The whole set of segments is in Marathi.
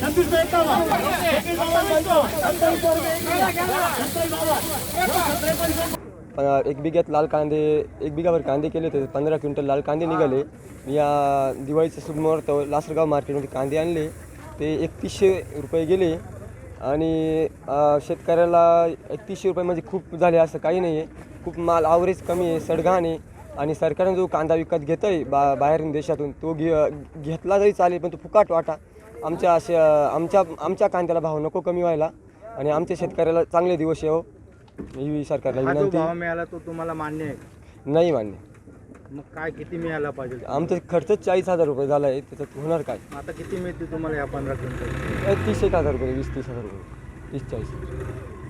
छत्तीस एक बिघ्यात लाल कांदे एक बिघावर कांदे केले होते पंधरा क्विंटल लाल कांदे निघाले. या दिवाळीच्या शुभमुहूर्त लासलगाव मार्केटमध्ये कांदे आणले. ते एकतीसशे रुपये गेले. आणि शेतकऱ्याला एकतीसशे रुपये म्हणजे खूप झाले असं काही नाही आहे खूप माल आवरेज कमी आहे सडघाण आहे. आणि सरकारने जो कांदा विकत घेत आहे बा बाहेरून देशातून तो घे घेतला जरी चालेल पण तो फुकाट वाटा. आमच्या असे आमच्या आमच्या कांद्याला भाव नको कमी व्हायला. आणि आमच्या शेतकऱ्याला चांगले दिवस येऊ ही सरकारला हा जो विनंती. भाव मिळाला तो तुम्हाला मान्य आहे? नाही मान्य. मग काय किती मिळाला पाहिजे? आमचा खर्च चाळीस हजार रुपये झाला आहे त्याच्यात होणार काय? आता किती मिळते तुम्हाला या पंधरा क्विंटल तीस एक हजार रुपये वीस तीस हजार रुपये तीस चाळीस.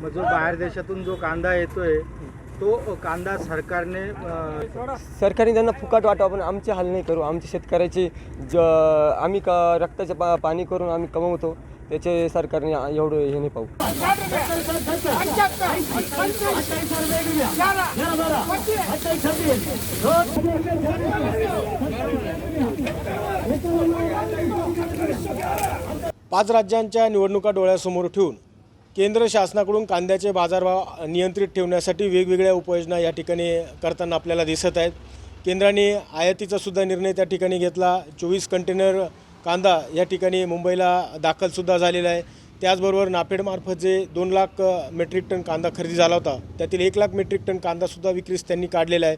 मग जो बाहेर देशातून जो कांदा येतोय तो कांदा सरकारने सरकारने त्यांना फुकाट वाटावं पण आमचे हाल नाही करू. आमच्या शेतकऱ्याचे ज आम्ही का रक्ताचे पा पाणी करून आम्ही कमवतो त्याचे सरकारने एवढं हे नाही पाहू. पाच राज्यांच्या निवडणुका डोळ्यासमोर ठेवून केंद्र शासनाकडून कांद्याचे बाजारभाव नियंत्रित ठेवण्यासाठी वेगवेगळ्या उपाययोजना या ठिकाणी करताना आपल्याला दिसत आहेत. केंद्राने आयातीचासुद्धा निर्णय त्या ठिकाणी घेतला. चोवीस कंटेनर कांदा या ठिकाणी मुंबईला दाखलसुद्धा झालेला आहे. त्याचबरोबर नाफेडमार्फत जे दोन लाख मेट्रिक टन कांदा खरेदी झाला होता त्यातील एक लाख मेट्रिक टन कांदासुद्धा विक्रीस त्यांनी काढलेला आहे.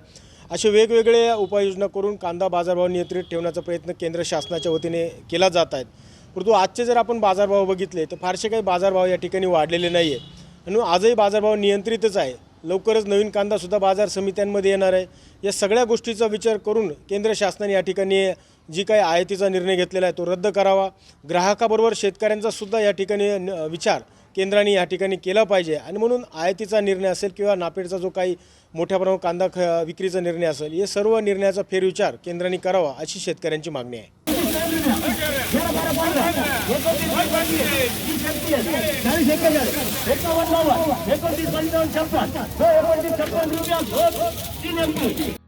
असे वेगवेगळ्या उपाययोजना करून कांदा बाजारभाव नियंत्रित ठेवण्याचा प्रयत्न केंद्र शासनाच्या वतीने केला जात आहेत परंतु आजचे जर आपण बाजारभाव बघितले तर फारसे काही बाजारभाव या ठिकाणी वाढलेले नाही आहे आणि आजही बाजारभाव नियंत्रितच आहे. लवकरच नवीन कांदासुद्धा बाजार समित्यांमध्ये येणार आहे. या सगळ्या गोष्टीचा विचार करून केंद्र शासनाने या ठिकाणी जी काही आयातीचा निर्णय घेतलेला आहे तो रद्द करावा. ग्राहकाबरोबर शेतकऱ्यांचासुद्धा या ठिकाणी विचार केंद्राने या ठिकाणी केला पाहिजे. आणि म्हणून आयातीचा निर्णय असेल किंवा नापेडचा जो काही मोठ्या प्रमाणात कांदा ख विक्रीचा निर्णय असेल हे सर्व निर्णयाचा फेरविचार केंद्राने करावा अशी शेतकऱ्यांची मागणी आहे. ચાલીસ એકાવન એકોણત્રીસ છપ્પન. રૂપિયા